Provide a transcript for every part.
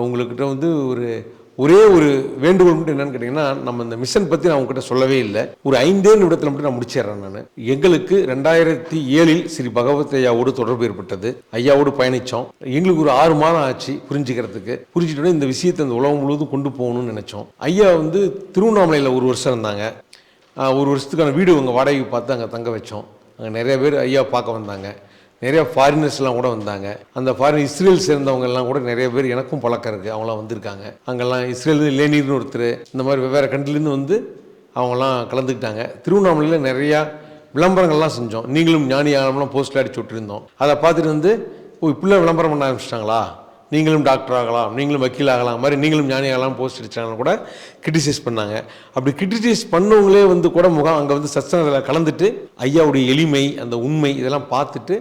உங்கள்கிட்ட வந்து ஒரு ஒரே ஒரு வேண்டுகோள் மட்டும் என்னன்னு கேட்டிங்கன்னா நம்ம இந்த மிஷன் பற்றி நான் உங்ககிட்ட சொல்லவே இல்லை. ஒரு ஐந்தே நிமிடத்தில் மட்டும் நான் முடிச்சிடுறேன் நான். எங்களுக்கு ரெண்டாயிரத்தி ஏழில் ஸ்ரீ பகவத் ஐயாவோடு தொடர்பு ஏற்பட்டது. ஐயாவோடு பயணித்தோம் எங்களுக்கு ஒரு ஆறு மாதம் ஆச்சு புரிஞ்சுக்கிறதுக்கு. புரிஞ்சுட்டு இந்த விஷயத்தை இந்த உலகம் முழுவதும் கொண்டு போகணும்னு நினச்சோம். ஐயா வந்து திருவண்ணாமலையில் ஒரு வருஷம் இருந்தாங்க. ஒரு வருஷத்துக்கான வீடு உங்கள் வாடகைக்கு பார்த்து அங்கே தங்க வச்சோம். அங்கே நிறைய பேர் ஐயா பார்க்க வந்தாங்க. நிறைய ஃபாரினர்ஸ்லாம் கூட வந்தாங்க. அந்த ஃபாரின் இஸ்ரேல் சேர்ந்தவங்கெல்லாம் கூட நிறைய பேர் எனக்கும் பழக்கம் இருக்குது அவங்களாம் வந்திருக்காங்க. அங்கெல்லாம் இஸ்ரேலேருந்து லேனிர்னு ஒருத்தர் இந்த மாதிரி வெவ்வேறு கண்ட்ரிலேருந்து வந்து அவங்கெல்லாம் கலந்துக்கிட்டாங்க. திருவண்ணாமலையில் நிறையா விளம்பரங்கள்லாம் செஞ்சோம். நீங்களும் ஞானி ஆகலாம்லாம் போஸ்டில் அடிச்சு விட்டுருந்தோம். அதை பார்த்துட்டு வந்து ஓ இப்படிலாம் விளம்பரம் பண்ண ஆரம்பிச்சிட்டாங்களா? நீங்களும் டாக்டர் ஆகலாம் நீங்களும் வக்கீல் ஆகலாம். மாதிரி நீங்களும் ஞானி ஆகலாம் போஸ்ட் அடிச்சாங்க கூட கிரிட்டிசைஸ் பண்ணாங்க. அப்படி கிரிட்டிசைஸ் பண்ணவங்களே வந்து கூட முகம் அங்கே வந்து சத்சங்கத்தில் கலந்துட்டு ஐயாவுடைய எளிமை அந்த உண்மை இதெல்லாம் பார்த்துட்டு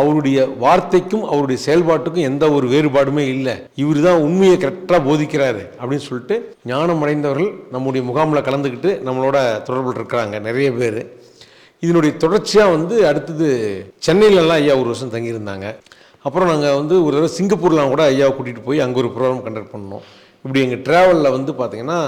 அவருடைய வார்த்தைக்கும் அவருடைய செயல்பாட்டுக்கும் எந்த ஒரு வேறுபாடுமே இல்லை. இவர் தான் உண்மையை கரெக்டாக போதிக்கிறாரு அப்படின்னு சொல்லிட்டு ஞானம் அடைந்தவர்கள் நம்முடைய முகாமில் கலந்துக்கிட்டு நம்மளோட தொடர்பில் இருக்கிறாங்க நிறைய பேர். இதனுடைய தொடர்ச்சியாக வந்து அடுத்தது சென்னையிலலாம் ஐயா ஒரு வருஷம் தங்கியிருந்தாங்க. அப்புறம் நாங்கள் வந்து ஒரு தடவை சிங்கப்பூர்லாம் கூட ஐயாவை கூட்டிகிட்டு போய் அங்கே ஒரு ப்ரோக்ராம் கண்டக்ட் பண்ணோம். இப்படி எங்கள் ட்ராவலில் வந்து பார்த்திங்கன்னா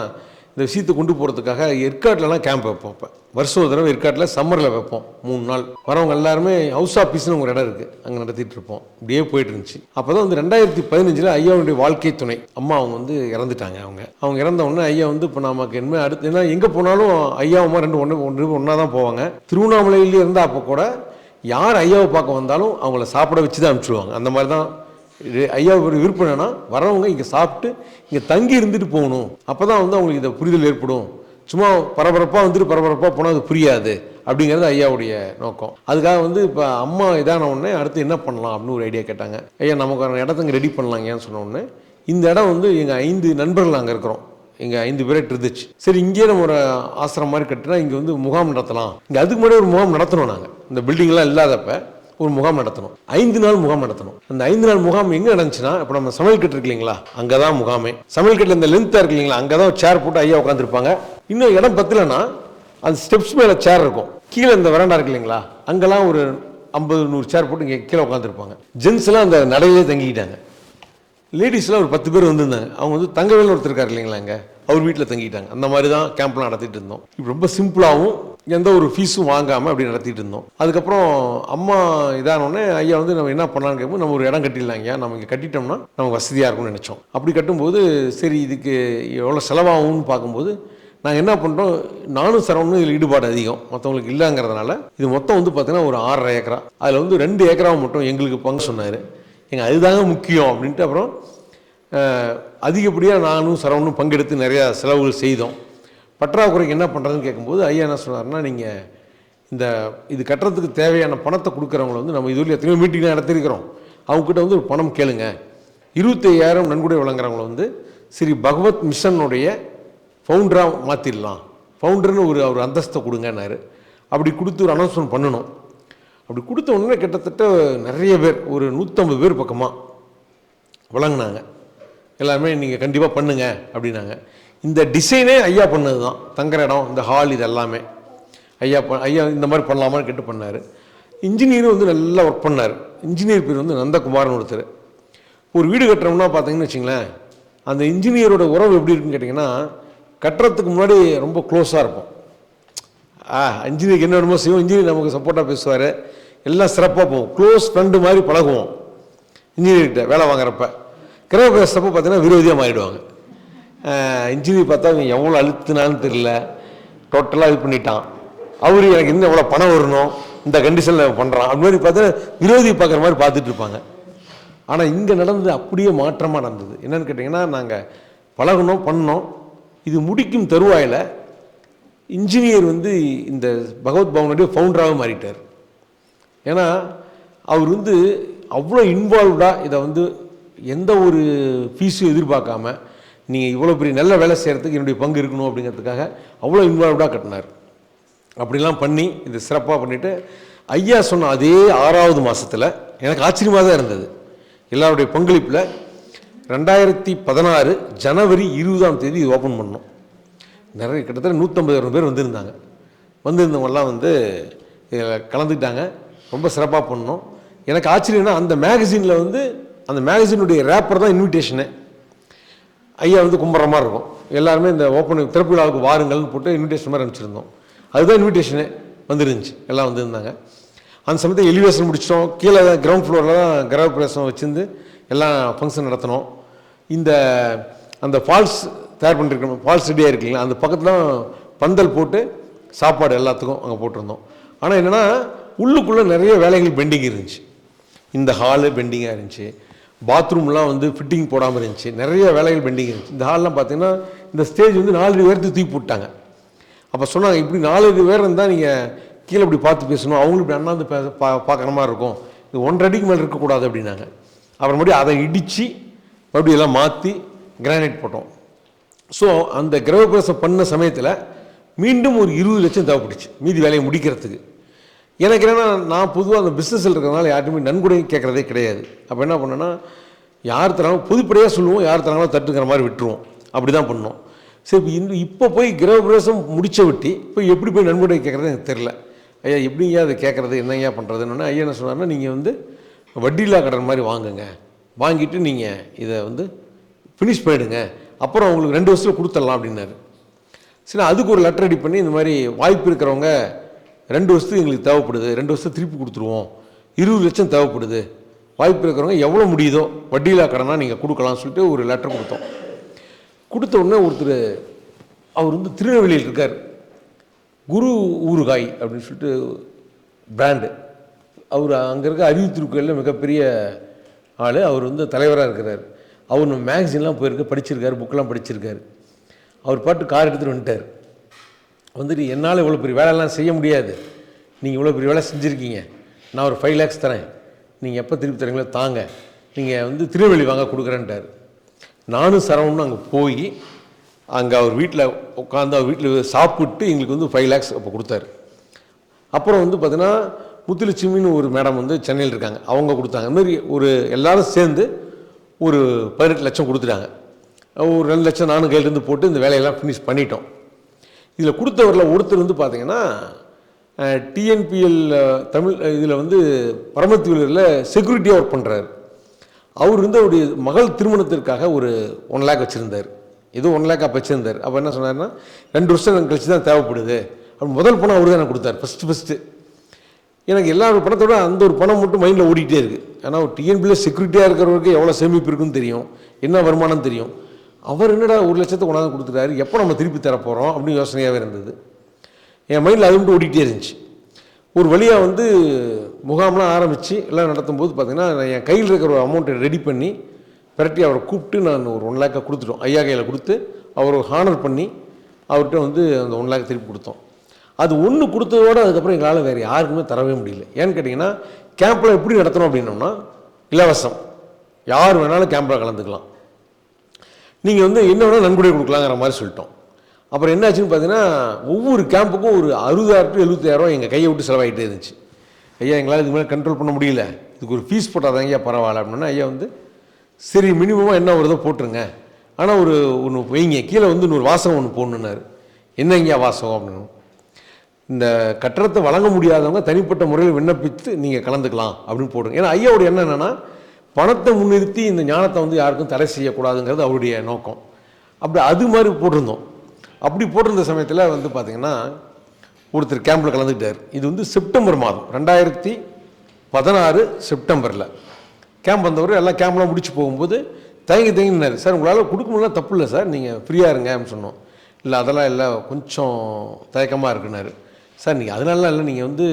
இந்த விஷயத்தை கொண்டு போகிறதுக்காக ஏற்காட்டிலலாம் கேம்ப் வைப்போம். இப்போ வருஷம் ஒரு தடவை ஏற்காட்டில் சம்மரில் வைப்போம். மூணு நாள். வரவங்க எல்லாருமே ஹவுஸ் ஆஃபீஸ்னு ஒரு இடம் இருக்குது அங்கே நடத்திட்டு இருப்போம். இப்படியே போயிட்டு இருந்துச்சு. அப்போ தான் வந்து ரெண்டாயிரத்தி பதினஞ்சில் ஐயாவுடைய வாழ்க்கை துணை. அம்மா அவங்க வந்து இறந்துட்டாங்க அவங்க. அவங்க இறந்த உடனே ஐயா வந்து இப்போ நமக்கு என்ன அடுத்து ஏன்னா எங்கே போனாலும் ஐயா அம்மா ரெண்டு ஒன்று ஒன்று ஒன்றா தான் போவாங்க. திருவண்ணாமலையிலேயே இருந்தால் அப்போ கூட யார் ஐயாவை பார்க்க வந்தாலும் அவங்கள சாப்பிட வச்சு தான் அனுப்பிச்சிடுவாங்க. அந்த மாதிரி தான் ஐயாவுக்கு ஒரு விருப்பம் என்னன்னா வரவங்க இங்கே சாப்பிட்டு இங்கே தங்கி இருந்துட்டு போகணும். அப்போ தான் வந்து அவங்களுக்கு இந்த புரிதல் ஏற்படும். சும்மா பரபரப்பாக வந்துட்டு பரபரப்பாக போனால் அது புரியாது அப்படிங்கிறது ஐயாவுடைய நோக்கம். அதுக்காக வந்து இப்போ அம்மா இதான உடனே அடுத்து என்ன பண்ணலாம் அப்படின்னு ஒரு ஐடியா கேட்டாங்க. ஐயா நமக்கு ஒரு இடத்துக்கு ரெடி பண்ணலாங்கன்னு சொன்ன உடனே இந்த இடம் வந்து எங்கள் ஐந்து நண்பர்கள் அங்கே இருக்கிறோம். எங்கள் ஐந்து பேர்கிட்ட இருந்துச்சு. சரி இங்கேயே நம்ம ஒரு ஆசிரம் மாதிரி கட்டினா இங்கே வந்து முகாம் நடத்தலாம். இங்கே அதுக்கு முன்னாடி ஒரு முகாம் நடத்தணும் நாங்கள் இந்த பில்டிங்லாம் இல்லாதப்ப ஒரு முகாம் நடத்தணும். ஐந்து நாள் முகாம் நடத்தணும். அந்த ஐந்து நாள் முகாம் எங்கே நடந்துச்சுன்னா இப்போ நம்ம சமையல் கட்டு இருக்கு இல்லைங்களா? அங்கே தான் முகாமே. சமையல் கட்டில் இந்த லென்த்தாக இருக்கு இல்லைங்களா? அங்கே தான் சேர் போட்டு ஐயா உட்காந்துருப்பாங்க இன்னும் இடம் பத்தலைன்னா அந்த ஸ்டெப்ஸ் மேலே சேர் இருக்கும். கீழே இந்த வராண்டா இருக்கு இல்லைங்களா? அங்கெல்லாம் ஒரு ஐம்பது நூறு சேர் போட்டு இங்கே கீழே உட்காந்துருப்பாங்க ஜென்ஸ்லாம் அந்த நடையிலே தங்கிக்கிட்டாங்க. லேடிஸ்லாம் ஒரு பத்து பேர் வந்திருந்தாங்க. அவங்க வந்து தங்கவேல் ஒருத்தர் இருக்கார் இல்லைங்களா அங்கே அவர் வீட்டில் தங்கிட்டாங்க. அந்த மாதிரி தான் கேம்ப்லாம் நடத்திட்டு இருந்தோம். ரொம்ப சிம்பிளாகவும் எந்த ஒரு ஃபீஸும் வாங்காமல் அப்படி நடத்திட்டு இருந்தோம். அதுக்கப்புறம் அம்மா இதானோடனே ஐயா வந்து நம்ம என்ன பண்ணலான்னு கேட்போம் நம்ம ஒரு இடம் கட்டிடலாம் ஐயா. நம்ம இங்கே கட்டிட்டோம்னா நமக்கு வசதியாக இருக்கும்னு நினச்சோம். அப்படி கட்டும்போது சரி இதுக்கு எவ்வளோ செலவாகும்னு பார்க்கும்போது நாங்கள் என்ன பண்ணுறோம் நானும் சரவணும் இதில் ஈடுபாடு அதிகம். மற்றவங்களுக்கு இல்லைங்கிறதுனால இது மொத்தம் வந்து பார்த்தீங்கன்னா ஒரு ஆறரை ஏக்கரா. அதில் வந்து ரெண்டு ஏக்கராவை மட்டும் எங்களுக்கு பங்கு சொன்னார். எங்கள் அதுதாங்க முக்கியம் அப்படின்ட்டு அப்புறம் அதிகப்படியாக நானும் சரவணும் பங்கெடுத்து நிறையா செலவுகள் செய்தோம். பற்றாக்குறைக்கு என்ன பண்ணுறதுன்னு கேட்கும்போது ஐயா என்ன சொன்னார்னா நீங்கள் இந்த இது கட்டுறதுக்கு தேவையான பணத்தை கொடுக்குறவங்கள வந்து நம்ம இதுவரையும் எத்தனையோ மீட்டிங் நடத்திருக்கிறோம். அவங்ககிட்ட வந்து ஒரு பணம் கேளுங்க. இருபத்தையாயிரம் நன்கொடை வழங்குறவங்கள வந்து ஸ்ரீ பகவத் மிஷனுடைய ஃபவுண்டராக மாற்றிடலாம் ஃபவுண்டர்னு ஒரு அவர் அந்தஸ்தை கொடுங்கன்னாரு. அப்படி கொடுத்து ஒரு அனௌன்ஸ்மெண்ட் பண்ணணும். அப்படி கொடுத்த உடனே கிட்டத்தட்ட நிறைய பேர் ஒரு நூற்றம்பது பேர் பக்கமாக வழங்கினாங்க. எல்லாருமே நீங்கள் கண்டிப்பாக பண்ணுங்க அப்படின்னாங்க. இந்த டிசைனே ஐயா பண்ணது தான் தங்குற இடம் இந்த ஹால் இது எல்லாமே. ஐயா ஐயா இந்த மாதிரி பண்ணலாமான்னு கேட்டு பண்ணார். இன்ஜினியரும் வந்து நல்லா ஒர்க் பண்ணார். இன்ஜினியர் பேர் வந்து நந்தகுமார்னு ஒருத்தர். ஒரு வீடு கட்டுறோம்னா பார்த்தீங்கன்னு வச்சிங்களேன் அந்த இன்ஜினியரோட உறவு எப்படி இருக்குன்னு கேட்டிங்கன்னா கட்டுறதுக்கு முன்னாடி ரொம்ப க்ளோஸாக இருப்போம். ஆ இன்ஜினியருக்கு என்ன வேணுமோ செய்வோம். இன்ஜினியர் நமக்கு சப்போர்ட்டாக பேசுவார். எல்லாம் சிறப்பாக போவோம் க்ளோஸ் ஃப்ரெண்டு மாதிரி பழகுவோம். இன்ஜினியர்கிட்ட வேலை வாங்குறப்ப. கிரக பேசுகிறப்ப பார்த்தீங்கன்னா விரோதியாக மாறிடுவாங்க இன்ஜினியர் பார்த்தா அவங்க எவ்வளோ அழுத்துனான்னு தெரியல. டோட்டலாக இது பண்ணிட்டான். அவர் எனக்கு இன்னும் எவ்வளோ பணம் வரணும்? இந்த கண்டிஷனில் பண்ணுறான் அப்படி மாதிரி பார்த்தா விரோதி பார்க்குற மாதிரி பார்த்துட்டு இருப்பாங்க. ஆனால் இங்கே நடந்தது அப்படியே மாற்றமாக நடந்தது. என்னென்னு கேட்டிங்கன்னா நாங்கள் பழகணும் பண்ணோம். இது முடிக்கும் தருவாயில் இன்ஜினியர் வந்து இந்த பகவத் பவனுடைய ஃபவுண்டராக மாறிட்டார். ஏன்னா அவர் வந்து அவ்வளோ இன்வால்வ்டாக இதை வந்து எந்த ஒரு ஃபீஸும் எதிர்பார்க்காம நீங்கள் இவ்வளோ பெரிய நல்ல வேலை செய்கிறதுக்கு என்னுடைய பங்கு இருக்கணும் அப்படிங்கிறதுக்காக அவ்வளோ இன்வால்வ்டாக கட்டினார். அப்படிலாம் பண்ணி இது சிறப்பாக பண்ணிவிட்டு ஐயா சொன்ன அதே ஆறாவது மாதத்தில் எனக்கு ஆச்சரியமாக தான் இருந்தது. எல்லாருடைய பங்களிப்பில் ரெண்டாயிரத்தி பதினாறு ஜனவரி இருபதாம் தேதி இது ஓப்பன் பண்ணோம். நிறைய கிட்டத்தட்ட நூற்றம்பதாயிரம் பேர் வந்திருந்தாங்க. வந்திருந்தவங்கலாம் வந்து இதில் கலந்துக்கிட்டாங்க. ரொம்ப சிறப்பாக பண்ணோம். எனக்கு ஆச்சரியம்னா அந்த மேகசினில் வந்து அந்த மேகசினுடைய ரேப்பர் தான் இன்விடேஷனு ஐயா வந்து கும்பிட்ற மாதிரி இருக்கும். எல்லாருமே இந்த ஓப்பன் திறப்பு விழாவுக்கு வாருங்கள்னு போட்டு இன்விடேஷன் மாதிரி அனுப்பிச்சிருந்தோம். அதுதான் இன்விடேஷனு வந்துருந்துச்சு. எல்லாம் வந்துருந்தாங்க. அந்த சமயத்தில் எலிவேஷன் முடிச்சிட்டோம். கீழே கிரவுண்ட் ஃப்ளோரில் தான் கிரக பிரவேசம் வச்சுருந்து எல்லாம் ஃபங்க்ஷன் நடத்தினோம். இந்த அந்த ஃபால்ஸ் தயார் பண்ணிருக்கணும் ஃபால்ஸ் ரெடியாக இருக்குங்களா அந்த பக்கத்தில் பந்தல் போட்டு சாப்பாடு எல்லாத்துக்கும் அங்கே போட்டிருந்தோம். ஆனால் என்னென்னா உள்ளுக்குள்ளே நிறைய வேலைகள் பெண்டிங் இருந்துச்சு. இந்த ஹாலு பெண்டிங்காக இருந்துச்சு. பாத்ரூம்லாம் வந்து ஃபிட்டிங் போடாமல் இருந்துச்சு. நிறைய வேலைகள் பெண்டிங் இருந்துச்சு. இந்த ஹால்லாம் பார்த்தீங்கன்னா இந்த ஸ்டேஜ் வந்து நாலு பேர்த்து தூக்கி போட்டாங்க. அப்போ சொன்னாங்க இப்படி நாலு பேர் இருந்தால் நீங்கள் கீழே இப்படி பார்த்து பேசணும். அவங்களும் இப்படி அண்ணாந்து பே பா பார்க்குற மாதிரி இருக்கும். இது ஒன்றரை அடிக்கு மேலே இருக்கக்கூடாது அப்படின்னாங்க. அப்புறம் மறுபடியும் அதை இடித்து மறுபடியும் எல்லாம் மாற்றி கிரானைட் போட்டோம். ஸோ அந்த கிரகப்பிரசம் பண்ண சமயத்தில் மீண்டும் ஒரு இருபது லட்சம் தேவைப்பட்டுச்சு. மீதி வேலையை முடிக்கிறதுக்கு. எனக்கு என்னென்னா நான் பொதுவாக அந்த பிஸ்னஸில் இருக்கிறதுனால யார்ட்டுமே நன்கொடை கேட்குறதே கிடையாது. அப்போ என்ன பண்ணேன்னா யார் தராங்களோ பொதுப்படையாக சொல்லுவோம் யார் தராங்களோ தட்டுங்கிற மாதிரி விட்டுருவோம். அப்படி தான் பண்ணோம். சரி இப்போ இந்த இப்போ போய் கிரகப்பிரவேசம் முடிச்ச விட்டி இப்போ எப்படி போய் நன்கொடை கேட்குறது எனக்கு தெரில ஐயா எப்படிங்கய்யா அதை கேட்குறது என்னய்யா பண்ணுறதுன்னு ஐயா என்ன சொன்னார்னா நீங்கள் வந்து வட்டியில்லா கடன் மாதிரி வாங்குங்க. வாங்கிட்டு நீங்கள் இதை வந்து ஃபினிஷ் பண்ணிடுங்க. அப்புறம் உங்களுக்கு ரெண்டு வருஷத்தில் கொடுத்துடலாம் அப்படின்னாரு. சரி அதுக்கு ஒரு லெட்டர் ரெடி பண்ணி இந்த மாதிரி வாய்ப்பு இருக்கிறவங்க ரெண்டு வருஷத்துக்கு எங்களுக்கு தேவைப்படுது. ரெண்டு வருஷத்துக்கு திருப்பி கொடுத்துருவோம். இருபது லட்சம் தேவைப்படுது. வாய்ப்பு இருக்கிறவங்க எவ்வளோ முடியுதோ வட்டியில்லா கடனாக நீங்கள் கொடுக்கலாம்னு சொல்லிட்டு ஒரு லெட்டர் கொடுத்தோம். கொடுத்த உடனே ஒருத்தர் அவர் வந்து திருநெல்வேலியில் இருக்கார். குரு ஊறுகாய் அப்படின்னு சொல்லிட்டு பிராண்டு அவர் அங்கே இருக்க அறிவு மிகப்பெரிய ஆள். அவர் வந்து தலைவராக இருக்கிறார். அவர் நம்ம மேக்சின்லாம் போயிருக்கு படிச்சிருக்காரு புக்கெலாம் படிச்சிருக்காரு. அவர் பாட்டு கார் எடுத்துகிட்டு வந்துட்டார். வந்துட்டு என்னால் இவ்வளோ பெரிய வேலையெல்லாம் செய்ய முடியாது. நீங்கள் இவ்வளோ பெரிய வேலை செஞ்சுருக்கீங்க. நான் ஒரு ஃபைவ் லேக்ஸ் தரேன். நீங்கள் எப்போ திருப்பி தரீங்களோ தாங்க. நீங்கள் வந்து திருநெல்வேலி வாங்க கொடுக்குறேன்ட்டார். நானும் சரவணும் அங்கே போய் அங்கே அவர் வீட்டில் உட்காந்து அவர் வீட்டில் சாப்பிட்டு எங்களுக்கு வந்து ஃபைவ் லேக்ஸ் அப்போ கொடுத்தாரு. அப்புறம் வந்து பார்த்தீங்கன்னா முத்துலட்சுமின்னு ஒரு மேடம் வந்து சென்னையில் இருக்காங்க. அவங்க கொடுத்தாங்க. இந்த ஒரு எல்லாரும் சேர்ந்து ஒரு பதினெட்டு லட்சம் கொடுத்துட்டாங்க. ஒரு ரெண்டு லட்சம் நானும் கையிலேருந்து போட்டு இந்த வேலையெல்லாம் ஃபினிஷ் பண்ணிட்டோம். இதில் கொடுத்தவரில் ஒருத்தர் வந்து பார்த்தீங்கன்னா டிஎன்பிஎல் தமிழ் இதில் வந்து பரமத்தியூரில் செக்யூரிட்டியாக ஒர்க் பண்ணுறார் அவர் வந்து அவருடைய மகள் திருமணத்திற்காக ஒரு ஒன் லேக் வச்சுருந்தார். ஏதோ ஒன் லேக் அப்போ வச்சுருந்தார். அப்போ என்ன சொன்னார்னா ரெண்டு வருஷம் கழிச்சு தான் தேவைப்படுது. அப்படி முதல் பணம் அவர் தான் எனக்கு கொடுத்தார். ஃபஸ்ட்டு ஃபஸ்ட்டு எனக்கு எல்லா ஒரு பணத்தோட அந்த ஒரு பணம் மட்டும் மைண்டில் ஓடிக்கிட்டே இருக்குது ஏன்னா ஒரு டிஎன்பியில் செக்யூரிட்டியாக இருக்கிறவருக்கு எவ்வளோ சேமிப்பு இருக்குன்னு தெரியும். என்ன வருமானம் தெரியும். அவர் என்னடா ஒரு லட்சத்தை கொண்டாந்து கொடுத்துட்டாரு? எப்போ நம்ம திருப்பி தரப்போகிறோம் அப்படின்னு யோசனையாகவே இருந்தது. என் மைண்டில் அது மட்டும் ஓடிக்கிட்டே இருந்துச்சு. ஒரு வழியாக வந்து முகாம்லாம் ஆரம்பித்து எல்லாம் நடத்தும் போது பார்த்திங்கன்னா நான் என் கையில் இருக்கிற ஒரு அமௌண்ட்டை ரெடி பண்ணி விரட்டி அவரை கூப்பிட்டு நான் ஒரு ஒன் லேக்கை கொடுத்துட்டோம். ஐயா கையில் கொடுத்து அவர் ஹானர் பண்ணி அவர்கிட்ட வந்து அந்த ஒன் லேக் திருப்பி கொடுத்தோம். அது ஒன்று கொடுத்ததோடு அதுக்கப்புறம் எங்களால் வேறு யாருக்குமே தரவே முடியல. ஏன்னு கேட்டிங்கன்னா கேம்பில் எப்படி நடத்தணும் அப்படின்னோம்னா இலவசம். யார் வேணாலும் கேம்பில் கலந்துக்கலாம். நீங்கள் வந்து என்ன வேணால் நன்கொடை கொடுக்கலாங்கிற மாதிரி சொல்லிட்டோம். அப்புறம் என்னாச்சுன்னு பார்த்தீங்கன்னா ஒவ்வொரு கேம்புக்கும் ஒரு அறுபதாயிரம் டு எழுபத்தாயிரம் எங்கள் கையை விட்டு செலவாகிட்டே இருந்துச்சு. ஐயா எங்களால் இதுக்கு மேலே கண்ட்ரோல் பண்ண முடியல. இதுக்கு ஒரு ஃபீஸ் போட்டால் ஐயா பரவாயில்ல அப்படின்னா ஐயா வந்து சரி மினிமமாக என்ன வருதோ போட்டுருங்க. ஆனால் ஒரு ஒன்று வைங்க. கீழே வந்து இன்னொரு வாசகம் ஒன்று போடணுன்னாரு என்ன ஐயா வாசகம் அப்படின்னு? இந்த கட்டணத்தை வழங்க முடியாதவங்க தனிப்பட்ட முறையில் விண்ணப்பித்து நீங்கள் கலந்துக்கலாம் அப்படின்னு போடுங்க. ஏன்னா ஐயாவோட எண்ணம் என்னென்னா பணத்தை முன்னிறுத்தி இந்த ஞானத்தை வந்து யாருக்கும் தடை செய்யக்கூடாதுங்கிறது அவருடைய நோக்கம். அப்படி அது மாதிரி போட்டிருந்தோம். அப்படி போட்டிருந்த சமயத்தில் வந்து பார்த்திங்கன்னா ஒருத்தர் கேம்பில் கலந்துக்கிட்டார். இது வந்து செப்டம்பர் மாதம். ரெண்டாயிரத்தி பதினாறு செப்டம்பரில். கேம்ப் வந்தவர் எல்லாம் கேம்ப்லாம் முடிச்சு போகும்போது தயங்கி தயங்கினார் சார் உங்களால் கொடுக்க முடியல தப்பு இல்லை சார். நீங்கள் ஃப்ரீயாக இருங்க அப்படின்னு சொன்னோம். இல்லை அதெல்லாம் இல்லை. கொஞ்சம் தயக்கமாக இருக்குனாரு சார் நீங்கள் அதனாலலாம் இல்லை. நீங்கள் வந்து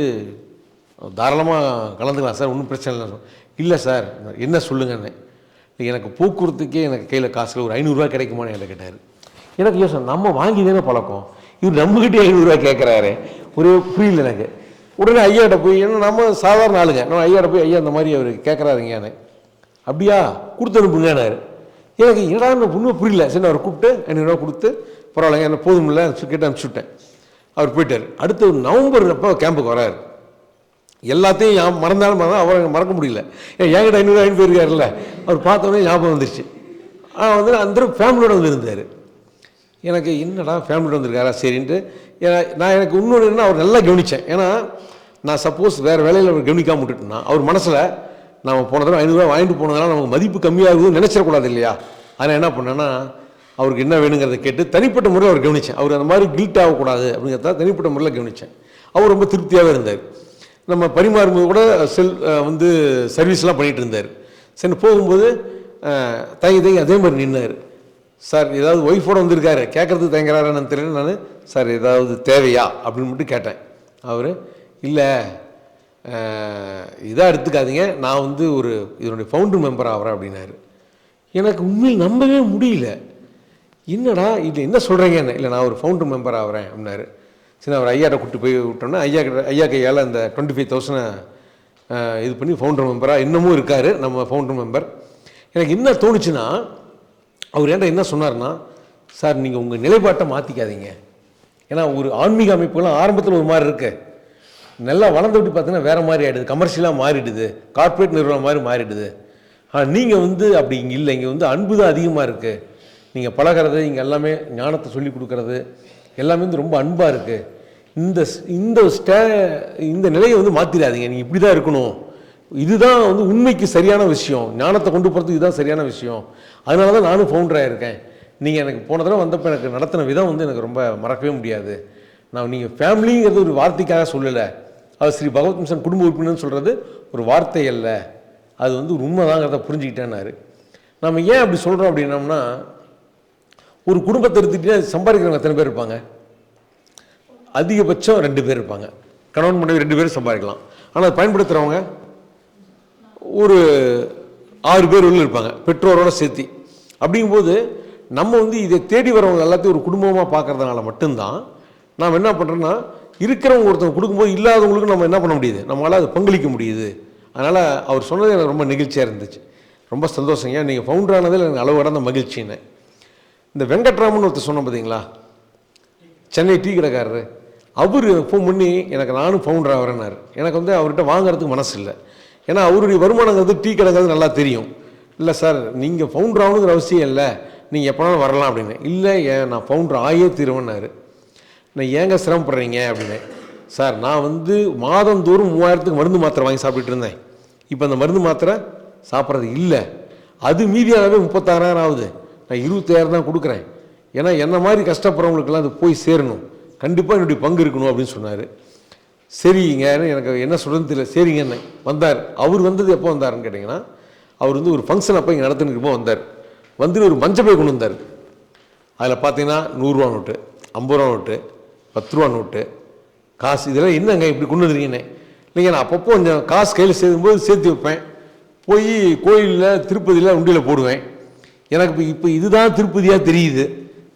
தாராளமாக கலந்துக்கலாம் சார். ஒன்றும் பிரச்சனை இல்லை. இல்லை சார் என்ன சொல்லுங்கன்னு. எனக்கு போக்குவரத்துக்கே எனக்கு கையில் காசில் ஒரு ஐநூறுரூவா கிடைக்குமான்னு என்கிட்ட கேட்டார். எனக்கு யோசனை நம்ம வாங்கி தானே பழக்கம். இவர் நம்மகிட்டே ஐநூறுரூவா கேட்குறாரு ஒரே புரியல எனக்கு. உடனே ஐயாட்ட போய் ஏன்னா நம்ம சாதாரண ஆளுங்க. நம்ம ஐயாட்ட போய் ஐயா அந்த மாதிரி அவர் கேட்குறாருங்கன்னு அப்படியா? கொடுத்து அனுப்புங்கன்னாரு. எனக்கு என்னடா ஒன்றும் புரியல. சரி அவர் கூப்பிட்டு ஐநூறுரூவா கொடுத்து பரவாயில்லைங்க என்ன போதுமில்ல கேட்டு அனுப்பிச்சுட்டேன் அவர் போயிட்டார். அடுத்து ஒரு நவம்பர் அப்போ கேம்புக்கு வராரு. எல்லாத்தையும் ஞாபகம் மறந்தாலும் மறந்தால் அவரை மறக்க முடியல. ஏன் என்கிட்ட ஐநூறு ஐநூறு போயிருக்காருல்ல அவர் பார்த்தோன்னே ஞாபகம் வந்துருச்சு. ஆனால் வந்து அந்த ஃபேமிலியோடு வந்து இருந்தார். எனக்கு என்னடா ஃபேமிலியோடு வந்திருக்காரா சரின்ட்டு ஏன்னா நான் எனக்கு இன்னொன்று என்ன அவர் நல்லா கவனித்தேன் ஏன்னா நான் சப்போஸ் வேறு வேலையில் அவர் கவனிக்காம விட்டுட்டேன்னா அவர் மனசில் நாம் போன தடவை ஐநூறுரூவா வாங்கிட்டு போனதுனால நமக்கு மதிப்பு கம்மியாகுதுன்னு நினச்சிடக்கூடாது இல்லையா? அதனால் என்ன பண்ணேன்னா அவருக்கு என்ன வேணுங்கிறத கேட்டு தனிப்பட்ட முறையில் அவர் கவனித்தேன் அவர் அந்த மாதிரி கில்ட் ஆகக்கூடாது அப்படிங்கிறத தனிப்பட்ட முறையில் கவனித்தேன் அவர் ரொம்ப திருப்தியாகவே இருந்தார். நம்ம பரிமாறும்போது கூட செல் வந்து சர்வீஸ்லாம் பண்ணிகிட்டு இருந்தார் சரி போகும்போது அஹ், தயங்கி தயங்கி அதே மாதிரி நின்னார். சார் ஏதாவது ஒய்ஃபோட வந்திருக்காரு. கேட்குறதுக்கு தயங்குறாரான்னு தெரியல. நான் சார் ஏதாவது தேவையா? அப்படின்னு மட்டும் கேட்டேன். அவர் இல்லை இதாக எடுத்துக்காதீங்க. நான் வந்து ஒரு இதனுடைய ஃபவுண்டர் மெம்பர் ஆகிறேன் அப்படின்னாரு. எனக்கு உண்மையில் நம்பவே முடியல. என்னடா இது என்ன சொல்கிறீங்க என்ன இல்லை நான் ஒரு ஃபவுண்டர் மெம்பர் ஆகிறேன் அப்படின்னாரு. சரி அவர் ஐயாட்ட கூப்பிட்டு போய் விட்டோம்னா ஐயா கிட்ட ஐயா கையால் அந்த டுவெண்ட்டி ஃபைவ் தௌசண்ட் இது பண்ணி ஃபவுண்டர் மெம்பராக இன்னமும் இருக்கார் நம்ம ஃபவுண்டர் மெம்பர் எனக்கு என்ன தோணுச்சுன்னா அவர் ஏன்டா என்ன சொன்னார்னா சார் நீங்கள் உங்கள் நிலைப்பாட்டை மாற்றிக்காதீங்க ஏன்னா ஒரு ஆன்மீக அமைப்புலாம் ஆரம்பத்தில் ஒரு மாதிரி இருக்கு. நல்லா வளர்ந்து விட்டு பார்த்தீங்கன்னா வேறு மாதிரி ஆகிடுது கமர்ஷியலாக மாறிடுது. கார்ப்பரேட் நிறுவனம் மாதிரி மாறிடுது. ஆனால் நீங்கள் வந்து அப்படி இங்கே இல்லை. இங்கே வந்து அன்பு தான் அதிகமாக இருக்குது நீங்கள் பழகிறது இங்கே எல்லாமே ஞானத்தை சொல்லி கொடுக்கறது எல்லாமே வந்து ரொம்ப அன்பாக இருக்குது இந்த ஸ்- இந்த ஸ்டே இந்த நிலையை வந்து மாற்றிடாதீங்க நீங்கள் இப்படி தான் இருக்கணும். இதுதான் வந்து உண்மைக்கு சரியான விஷயம். ஞானத்தை கொண்டு போகிறதுக்கு இதுதான் சரியான விஷயம். அதனால தான் நானும் ஃபவுண்டராக இருக்கேன் நீங்கள் எனக்கு போன தடவை வந்தப்போ எனக்கு நடத்தின விதம் வந்து எனக்கு ரொம்ப மறக்கவே முடியாது. நான் நீங்கள் ஃபேமிலிங்கிறது ஒரு வார்த்தைக்காக சொல்லலை. அது ஸ்ரீ பகவத் மிஷன் குடும்ப உறுப்பினர்னு சொல்கிறது ஒரு வார்த்தை அல்ல. அது வந்து உண்மைதாங்கிறத புரிஞ்சுக்கிட்டேன்னாரு. நம்ம ஏன் அப்படி சொல்கிறோம் அப்படின்னோம்னா ஒரு குடும்பத்தை எடுத்துக்கிட்டே சம்பாதிக்கிறவங்க எத்தனை பேர் இருப்பாங்க? அதிகபட்சம் ரெண்டு பேர் இருப்பாங்க. கணவன் மனைவி ரெண்டு பேரும் சம்பாதிக்கலாம். ஆனால் அதை பயன்படுத்துகிறவங்க ஒரு ஆறு பேர் உள்ள இருப்பாங்க. பெற்றோரோட சேர்த்து. அப்படிங்கும்போது நம்ம வந்து இதை தேடி வரவங்க எல்லாத்தையும் ஒரு குடும்பமாக பார்க்கறதுனால மட்டும்தான் நாம் என்ன பண்ணுறோன்னா இருக்கிறவங்க ஒருத்தவங்க கொடுக்கும்போது இல்லாதவங்களுக்கு நம்ம என்ன பண்ண முடியுது? நம்மளால் அது பங்களிக்க முடியுது. அதனால் அவர் சொன்னது எனக்கு ரொம்ப நெகிழ்ச்சியாக இருந்துச்சு. ரொம்ப சந்தோஷங்க. நீங்கள் ஃபவுண்டர் ஆனதில் எனக்கு அளவு கடந்த மகிழ்ச்சின்னு. இந்த வெங்கட்ராமன் ஒருத்தர் சொன்னோம் பார்த்தீங்களா சென்னை டீ கடைக்காரரு. அவர் ஃபோன் பண்ணி எனக்கு நானும் ஃபவுண்டர் ஆகிறேன்னாரு எனக்கு வந்து அவர்கிட்ட வாங்குறதுக்கு மனசு இல்லை. ஏன்னா அவருடைய வருமானங்கிறது டீ கடைங்கிறது நல்லா தெரியும். இல்லை சார் நீங்கள் ஃபவுண்டர் ஆகணுங்கிற அவசியம் இல்லை. நீங்கள் எப்போனாலும் வரலாம் அப்படின்னு. இல்லை ஏன் நான் ஃபவுண்டர் ஆகியே தீருவேன்னாரு. நான் ஏங்க சிரமப்படுறீங்க அப்படின்னு. சார் நான் வந்து மாதந்தோறும் மூவாயிரத்துக்கு மருந்து மாத்திரை வாங்கி சாப்பிட்டுட்டு இருந்தேன். இப்போ அந்த மருந்து மாத்திரை சாப்பிட்றது இல்லை. அது மீதியாகவே முப்பத்தாறாயிரம் ஆகுது. நான் இருபத்தாயிரம் தான் கொடுக்குறேன். ஏன்னா என்ன மாதிரி கஷ்டப்படுறவங்களுக்கெல்லாம் அது போய் சேரணும். கண்டிப்பாக என்னுடைய பங்கு இருக்கணும் அப்படின்னு சொன்னார். சரிங்க எனக்கு என்ன சொல்கிறதுன்னு தெரியல. சரிங்க என்ன? வந்தார். அவர் வந்தது எப்போ வந்தாருன்னு கேட்டிங்கன்னா அவர் வந்து ஒரு ஃபங்க்ஷன் அப்போ இங்கே நடத்துன்னு வந்தார்? வந்துட்டு ஒரு மஞ்சப்பை கொண்டு வந்தார். அதில் பார்த்தீங்கன்னா நூறுரூவா நோட்டு ஐம்பது ரூபா நோட்டு பத்து ரூபா நோட்டு காசு இதெல்லாம் என்னங்க இப்படி கொண்டு வந்துருக்கீங்கண்ணே இல்லைங்க நான் அப்பப்போ கொஞ்சம் காசு கையில் சேர்க்கும்போது சேர்த்து வைப்பேன். போய் கோயிலில் திருப்பதியில் உண்டியில் போடுவேன். எனக்கு இப்போ இப்போ இதுதான் திருப்பதியாக தெரியுது.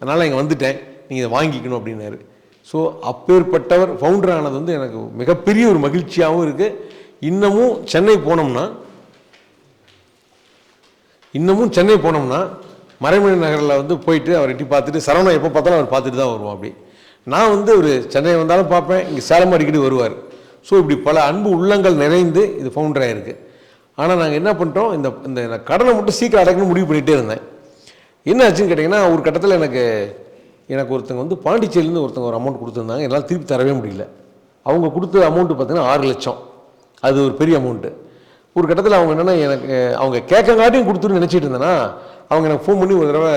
அதனால் இங்கே வந்துட்டேன். நீங்கள் இதை வாங்கிக்கணும் அப்படின்னாரு. ஸோ அப்பேற்பட்டவர் ஃபவுண்டர் ஆனது வந்து எனக்கு மிகப்பெரிய ஒரு மகிழ்ச்சியாகவும் இருக்குது இன்னமும் சென்னை போனோம்னா இன்னமும் சென்னை போனோம்னா மறைமலை நகரில் வந்து போயிட்டு அவர் எட்டி பார்த்துட்டு சரவணம் எப்போ பார்த்தாலும் அவர் பார்த்துட்டு தான் வருவோம் அப்படி. நான் வந்து ஒரு சென்னை வந்தாலும் பார்ப்பேன் இங்கே சேலம் அடிக்கடி வருவார். ஸோ இப்படி பல அன்பு உள்ளங்கள் நிறைந்து இது ஃபவுண்டர் ஆயிருக்கு. ஆனால் நாங்கள் என்ன பண்ணிட்டோம்? இந்த இந்த கடனை மட்டும் சீக்கிரம் அடைக்கணும் முடிவு பண்ணிகிட்டே இருந்தேன். என்ன ஆச்சுன்னு கேட்டிங்கன்னா ஒரு கட்டத்தில் எனக்கு எனக்கு ஒருத்தங்க வந்து பாண்டிச்சேரியிலேருந்து ஒருத்தங்க ஒரு அமௌண்ட் கொடுத்துருந்தாங்க. என்னால் திருப்பி தரவே முடியல. அவங்க கொடுத்த அமௌண்ட்டு பார்த்தீங்கன்னா ஆறு லட்சம். அது ஒரு பெரிய அமௌண்ட்டு ஒரு கட்டத்தில் அவங்க என்னென்னா எனக்கு அவங்க கேட்கங்காட்டியும் கொடுத்துருன்னு நினச்சிட்டு இருந்தேன்னா அவங்க எனக்கு ஃபோன் பண்ணி ஒரு தடவை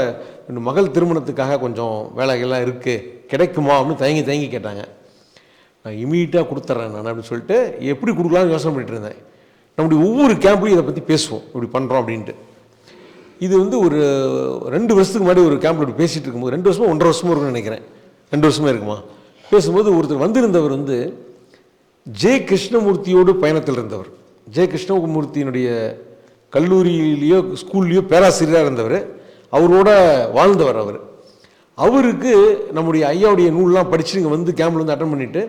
என் மகள் திருமணத்துக்காக கொஞ்சம் வேலைகள்லாம் இருக்குது கிடைக்குமா? அப்படின்னு தயங்கி தயங்கி கேட்டாங்க. நான் இமீடியட்டாக கொடுத்துட்றேன் நான் அப்படின்னு சொல்லிட்டு எப்படி கொடுக்கலாம்னு யோசனை பண்ணிட்டு இருந்தேன். நம்முடைய ஒவ்வொரு கேம்ப்லையும் இதை பற்றி பேசுவோம். இப்படி பண்ணுறோம் அப்படின்ட்டு. இது வந்து ஒரு ரெண்டு வருஷத்துக்கு முன்னாடி ஒரு கேம்பில் இப்படி பேசிகிட்டு இருக்கும்போது ரெண்டு வருஷமோ ஒன்றரை வருஷமோ இருக்கும்னு நினைக்கிறேன். ரெண்டு வருஷமா இருக்குமா? பேசும்போது ஒருத்தர் வந்திருந்தவர் வந்து ஜே கிருஷ்ணமூர்த்தியோடு பயணத்தில் இருந்தவர். ஜே கிருஷ்ணமூர்த்தியினுடைய கல்லூரியிலேயோ ஸ்கூல்லையோ பேராசிரியராக இருந்தவர். அவரோட வாழ்ந்தவர் அவர். அவருக்கு நம்முடைய ஐயாவுடைய நூல்லாம் படிச்சு இங்கே வந்து கேம்பில் வந்து அட்டன் பண்ணிவிட்டு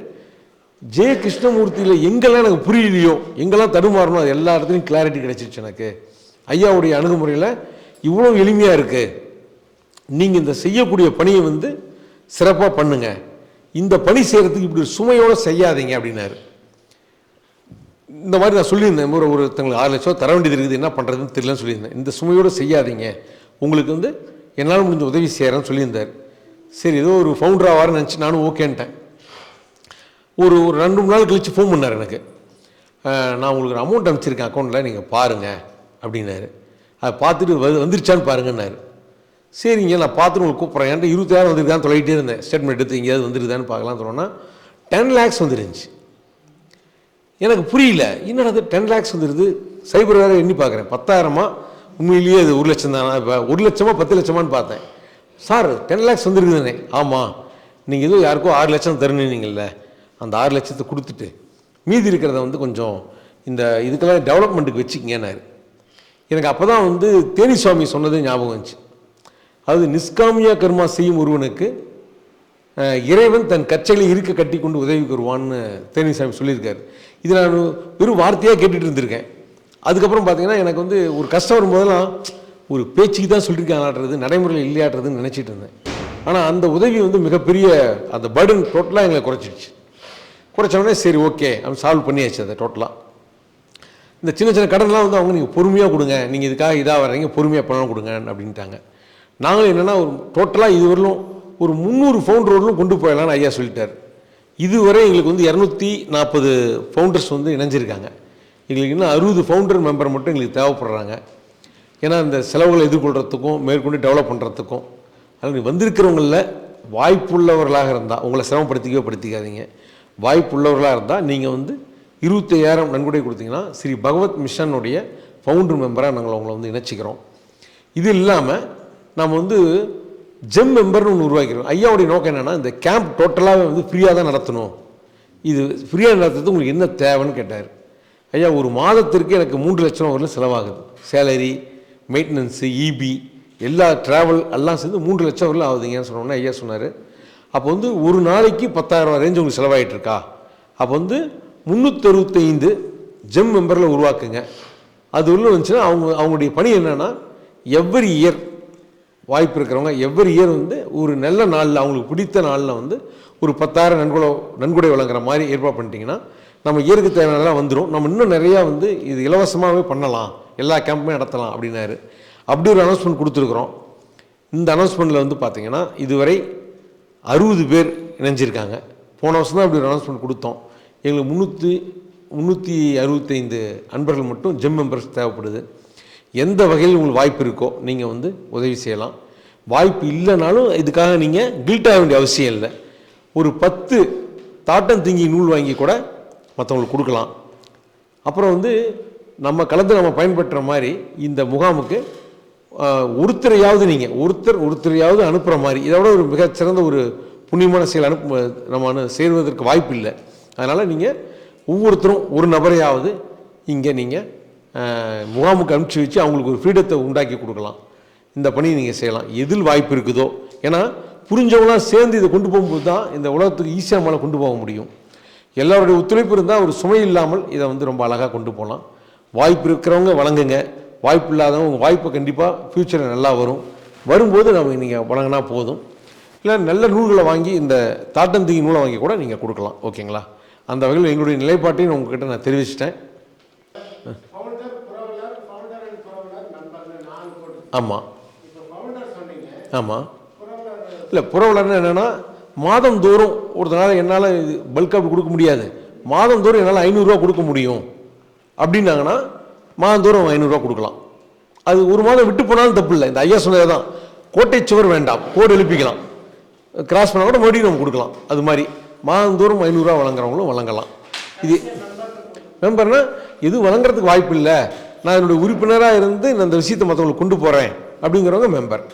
ஜே கிருஷ்ணமூர்த்தியில் எங்கெல்லாம் எனக்கு புரியலையோ எங்கெல்லாம் தடுமாறணும் அது எல்லா இடத்துலையும் கிளாரிட்டி கிடைச்சிருச்சு எனக்கு. ஐயாவுடைய அணுகுமுறையில் இவ்வளோ எளிமையாக இருக்குது நீங்கள் இந்த செய்யக்கூடிய பணியை வந்து சிறப்பாக பண்ணுங்க. இந்த பணி செய்கிறதுக்கு இப்படி சுமையோடு செய்யாதீங்க அப்படின்னாரு. இந்த மாதிரி நான் சொல்லியிருந்தேன். ஒரு ஒருத்தங்களுக்கு ஆறு லட்சம் தர வேண்டியது இருக்குது என்ன பண்ணுறதுன்னு தெரியலன்னு சொல்லியிருந்தேன். இந்த சுமையோடு செய்யாதீங்க. உங்களுக்கு வந்து என்னால் முடிஞ்ச உதவி செய்கிறேன்னு சொல்லியிருந்தார். சரி ஏதோ ஒரு ஃபவுண்டர் ஆவார்னு நினச்சி நானும் ஓகேன்ட்டேன் ஒரு ஒரு ரெண்டு மூணு நாள் கழித்து ஃபோன் பண்ணார் எனக்கு. நான் உங்களுக்கு ஒரு அமௌண்ட் அனுப்பிச்சிருக்கேன் அக்கௌண்ட்டில் நீங்கள் பாருங்கள் அப்படின்னாரு. அதை பார்த்துட்டு வந்து வந்துருச்சான்னு பாருங்கன்னாரு. சரிங்க நான் பார்த்துட்டு உங்களுக்கு கூப்பிட்றேன். என்கிட்ட இருபத்தாயிரம் வந்துருக்கான்னு தொலைகிட்டே இருந்தேன். ஸ்டேட்மெண்ட் எடுத்து எங்கேயாவது வந்துருதான்னு பார்க்கலாம்னு சொன்னோன்னா டென் லேக்ஸ் வந்துருந்துச்சு. எனக்கு புரியல. என்னடா அது டென் லேக்ஸ் வந்துடுது சைபர் வேறு எண்ணி பார்க்குறேன். பத்தாயிரமா? உண்மையிலேயே அது ஒரு லட்சம் தானா? இப்போ ஒரு லட்சமாக பத்து லட்சமான்னு பார்த்தேன். சார் டென் லேக்ஸ் வந்துருக்குதுண்ணே ஆமாம் நீங்கள் எதுவும் யாருக்கோ ஆறு லட்சம் தருணுனீங்கல்ல அந்த ஆறு லட்சத்தை கொடுத்துட்டு மீதி இருக்கிறத வந்து கொஞ்சம் இந்த இதுக்கெல்லாம் டெவலப்மெண்ட்டுக்கு வச்சுக்கிங்கன்னாரு. எனக்கு அப்போ தான் வந்து தேனி சுவாமி சொன்னது ஞாபகம் வந்துச்சு. அதாவது நிஷ்காமியா கர்மா செய்யும் ஒருவனுக்கு இறைவன் தன் கச்சைகளை இருக்க கட்டி கொண்டு உதவி வருவான்னு தேனிசாமி சொல்லியிருக்காரு. இது நான் வெறும் வார்த்தையாக கேட்டுட்டு இருந்திருக்கேன். அதுக்கப்புறம் பார்த்தீங்கன்னா எனக்கு வந்து ஒரு கஷ்டம் வரும்போதெல்லாம் ஒரு பேச்சுக்கு தான் சொல்லியிருக்காங்களான்றது நடைமுறையில் இல்லையாட்டுறதுன்னு நினச்சிட்டு இருந்தேன். ஆனால் அந்த உதவி வந்து மிகப்பெரிய அந்த பர்டன் டோட்டலாக எங்களை குறைச்சிடுச்சு. குறைச்சவனே சரி ஓகே அவன் சால்வ் பண்ணியாச்சு அதை டோட்டலாக இந்த சின்ன சின்ன கடன்லாம் வந்து அவங்க நீங்கள் பொறுமையாக கொடுங்க நீங்கள் இதுக்காக இதாக வர்றீங்க பொறுமையாக பணம் கொடுங்க அப்படின்ட்டாங்க. நாங்களும் என்னென்னா ஒரு டோட்டலாக இதுவரையிலும் ஒரு முந்நூறு ஃபவுண்டர் வரலும் கொண்டு போயிடலாம்னு ஐயா சொல்லிட்டார். இதுவரை எங்களுக்கு வந்து இரநூத்தி நாற்பது ஃபவுண்டர்ஸ் வந்து இணைஞ்சிருக்காங்க. எங்களுக்கு இன்னும் அறுபது ஃபவுண்டர் மெம்பர் மட்டும் எங்களுக்கு தேவைப்படுறாங்க. ஏன்னா இந்த செலவுகளை எதிர்கொள்கிறதுக்கும் மேற்கொண்டு டெவலப் பண்ணுறதுக்கும் அதில் வந்திருக்கிறவங்களில் வாய்ப்புள்ளவர்களாக இருந்தால் உங்களை சிரமப்படுத்திக்கவே படுத்திக்காதீங்க. வாய்ப்புள்ளவர்களாக இருந்தால் நீங்கள் வந்து இருபத்தையாயிரம் நன்கொடை கொடுத்தீங்கன்னா ஸ்ரீ பகவத் மிஷனுடைய ஃபவுண்டர் மெம்பராக நாங்கள் அவங்கள வந்து இணைச்சிக்கிறோம். இது இல்லாமல் நம்ம வந்து ஜெம் மெம்பர்னு ஒன்று உருவாக்கிறோம் ஐயாவுடைய நோக்கம் என்னென்னா இந்த கேம்ப் டோட்டலாகவே வந்து ஃப்ரீயாக தான் நடத்தணும். இது ஃப்ரீயாக நடத்துறது உங்களுக்கு என்ன தேவைன்னு கேட்டார். ஐயா ஒரு மாதத்திற்கு எனக்கு மூன்று லட்சம் வரல செலவாகுது. சேலரி மெயின்டெனன்ஸு இபி எல்லா ட்ராவல் எல்லாம் சேர்ந்து மூன்று லட்சம் வரல ஆகுதுங்கன்னு சொன்னோன்னே ஐயா சொன்னார். அப்போ வந்து ஒரு நாளைக்கு பத்தாயிரம் ரூபா ரேஞ்ச் உங்களுக்கு செலவாயிட்ருக்கா அப்போ வந்து முந்நூற்றறுபத்தைந்து ஜெம் மெம்பரில் உருவாக்குங்க. அது உள்ள வந்துச்சுன்னா அவங்க அவங்களுடைய பணி என்னென்னா எவ்ரி இயர் வாய்ப்பு இருக்கிறவங்க எவ்ரி இயர் வந்து ஒரு நல்ல நாளில் அவங்களுக்கு பிடித்த நாளில் வந்து ஒரு பத்தாயிரம் நன்கொடை நன்கொடை வழங்குற மாதிரி ஏற்பாடு பண்ணிட்டீங்கன்னா நம்ம இயற்கை தேவையானதெல்லாம் வந்துடும் நம்ம இன்னும் நிறையா வந்து இது இலவசமாகவே பண்ணலாம். எல்லா கேம்புமே நடத்தலாம் அப்படின்னாரு. அப்படி ஒரு அனௌன்ஸ்மெண்ட் கொடுத்துருக்குறோம். இந்த அனௌன்ஸ்மெண்ட்டில் வந்து பார்த்திங்கன்னா இதுவரை அறுபது பேர் இணைஞ்சிருக்காங்க. போன வருஷம் தான் அப்படி ஒரு அனௌன்ஸ்மெண்ட் கொடுத்தோம். எங்களுக்கு முந்நூற்றி முந்நூற்றி அறுபத்தைந்து அன்பர்கள் மட்டும் ஜெம் மெம்பர்ஸ் தேவைப்படுது. எந்த வகையில் உங்களுக்கு வாய்ப்பு இருக்கோ நீங்கள் வந்து உதவி செய்யலாம். வாய்ப்பு இல்லைனாலும் இதுக்காக நீங்கள் கில்ட் ஆக வேண்டிய அவசியம் இல்லை. ஒரு பத்து தாட்டம் திங்கி நூல் வாங்கி கூட மற்றவங்களுக்கு கொடுக்கலாம். அப்புறம் வந்து நம்ம கலந்து நம்ம பயன்படுற மாதிரி இந்த முகாமுக்கு ஒருத்தரையாவது நீங்கள் ஒருத்தர் ஒருத்தரையாவது அனுப்புகிற மாதிரி. இதை விட ஒரு மிகச்சிறந்த ஒரு புண்ணியமான செயல் அனுப்பு நம்ம சேருவதற்கு வாய்ப்பு இல்லை. அதனால் நீங்கள் ஒவ்வொருத்தரும் ஒரு நபரையாவது இங்கே நீங்கள் முகாமுக்கு அனுப்பிச்சி வச்சு அவங்களுக்கு ஒரு ஃப்ரீடத்தை உண்டாக்கி கொடுக்கலாம். இந்த பணியை நீங்கள் செய்யலாம். எதில் வாய்ப்பு இருக்குதோ. ஏன்னா புரிஞ்சவங்களாம் சேர்ந்து இதை கொண்டு போகும்போது தான் இந்த உலகத்துக்கு ஈஸியாக மேலே கொண்டு போக முடியும். எல்லாருடைய ஒத்துழைப்பு இருந்தால் ஒரு சுமை இல்லாமல் இதை வந்து ரொம்ப அழகாக கொண்டு போகலாம். வாய்ப்பு இருக்கிறவங்க வழங்குங்க. வாய்ப்பு இல்லாதவங்க உங்கள் வாய்ப்பு கண்டிப்பாக ஃப்யூச்சரில் நல்லா வரும். வரும்போது நம்ம நீங்கள் வழங்கினா போதும். இல்லை நல்ல நூல்களை வாங்கி இந்த தாட்டந்தீங்கி நூலை வாங்கி கூட நீங்கள் கொடுக்கலாம். ஓகேங்களா? அந்த வகையில் எங்களுடைய நிலைப்பாட்டையும் உங்ககிட்ட நான் தெரிவிச்சிட்டேன். ஆமாம் ஆமாம் இல்லை புறவலர்னு என்னென்னா மாதம் தோறும் ஒருத்தனால என்னால் பல்க் அப்படி கொடுக்க முடியாது. மாதம் தோறும் என்னால் ஐநூறுரூவா கொடுக்க முடியும். அப்படின்னாங்கன்னா மாதந்தோறும் ஐநூறுரூவா கொடுக்கலாம். அது ஒரு மாதம் விட்டு போனாலும் தப்பு இல்லை. இந்த ஐயா சொன்னது தான். கோட்டை சுவர் வேண்டாம். கோடு எழுப்பிக்கலாம். கிராஸ் பண்ணால் கூட மறுபடியும் நம்ம கொடுக்கலாம். அது மாதிரி மாதந்தோறும் ஐநூறுரூவா வழங்குறவங்களும் வழங்கலாம். இது மெம்பர்னா எதுவும் வழங்குறதுக்கு வாய்ப்பு இல்லை. நான் என்னுடைய உறுப்பினராக இருந்து நான் இந்த விஷயத்தை மற்றவங்களுக்கு கொண்டு போகிறேன் அப்படிங்கிறவங்க மெம்பர்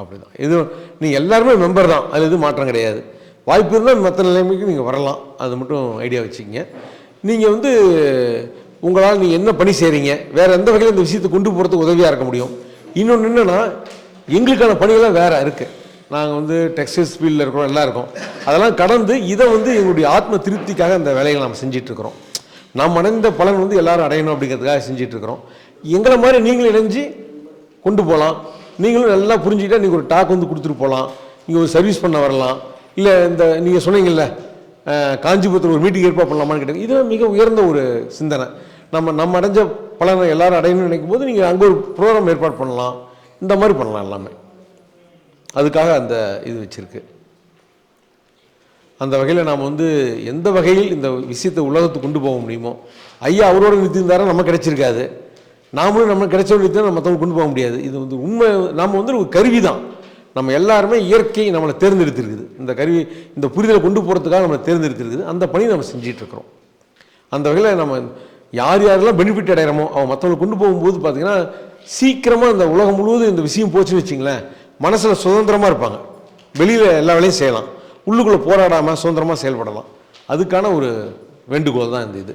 அப்படிதான். இது நீங்கள் எல்லாருமே மெம்பர் தான். அது எதுவும் மாற்றம் கிடையாது. வாய்ப்பு இருந்தால் மற்ற நிலைமைக்கு நீங்கள் வரலாம். அது மட்டும் ஐடியா வச்சுக்கங்க. நீங்கள் வந்து உங்களால் நீங்கள் என்ன பணி செய்கிறீங்க வேறு எந்த வகையில் இந்த விஷயத்தை கொண்டு போகிறதுக்கு உதவியாக இருக்க முடியும்? இன்னொன்று என்னென்னா எங்களுக்கான பணிகள்லாம் வேறு இருக்குது நாங்கள் வந்து டெக்ஸ்டைல்ஸ் ஃபீல்டில் இருக்கிறோம் எல்லாம் இருக்கோம். அதெல்லாம் கடந்து இதை வந்து எங்களுடைய ஆத்ம திருப்திக்காக இந்த வேலைகளை நம்ம செஞ்சிட்ருக்கிறோம். நாம் அடைந்த பலன் வந்து எல்லாரும் அடையணும் அப்படிங்கிறதுக்காக செஞ்சிட்ருக்கிறோம். எங்களை மாதிரி நீங்களும் இணைஞ்சு கொண்டு போகலாம் நீங்களும் நல்லா புரிஞ்சுக்கிட்டா நீங்கள் ஒரு டாக் வந்து கொடுத்துட்டு போகலாம் நீங்கள் ஒரு சர்வீஸ் பண்ண வரலாம். இல்லை இந்த நீங்கள் சொன்னீங்கல்ல காஞ்சிபுரத்தில் ஒரு மீட்டிங் ஏற்பாடு பண்ணலாமான்னு கேட்டீங்க. இதுவே மிக உயர்ந்த ஒரு சிந்தனை. நம்ம நம்ம அடைஞ்ச பலனை எல்லாரும் அடையணும்னு நினைக்கும் போது நீங்கள் அங்கே ஒரு ப்ரோக்ராம் ஏற்பாடு பண்ணலாம். இந்த மாதிரி பண்ணலாம் எல்லாமே. அதுக்காக அந்த இது வச்சுருக்கு. அந்த வகையில் நாம் வந்து எந்த வகையில் இந்த விஷயத்தை உலகத்துக்கு கொண்டு போக முடியுமோ ஐயா அவரோட நிறுத்தியிருந்தாரா? நம்ம கிடைச்சிருக்காது. நாமளும் நம்ம கிடைச்ச நிறுத்தினா நம்ம மற்றவங்க கொண்டு போக முடியாது. இது வந்து உண்மை நாம் வந்து ஒரு கருவி தான் நம்ம எல்லாருமே இயற்கை நம்மளை தேர்ந்தெடுத்திருக்குது. இந்த கருவி இந்த புரிதலை கொண்டு போகிறதுக்காக நம்மளை தேர்ந்தெடுத்திருக்குது. அந்த பணி நம்ம செஞ்சிகிட்ருக்குறோம் அந்த வகையில் நம்ம யார் யாரெல்லாம் பெனிஃபிட் அடைகிறோமோ அவன் மற்றவங்களுக்கு கொண்டு போகும்போது பார்த்திங்கன்னா சீக்கிரமாக இந்த உலகம் முழுவதும் இந்த விஷயம் போச்சுன்னு வச்சிங்களேன் மனசில் சுதந்திரமாக இருப்பாங்க. வெளியில் எல்லா வேலையும் செய்யலாம். உள்ளுக்குள்ளே போராடாமல் சுதந்திரமாக செயல்படலாம். அதுக்கான ஒரு வேண்டுகோள் தான் இந்த இது.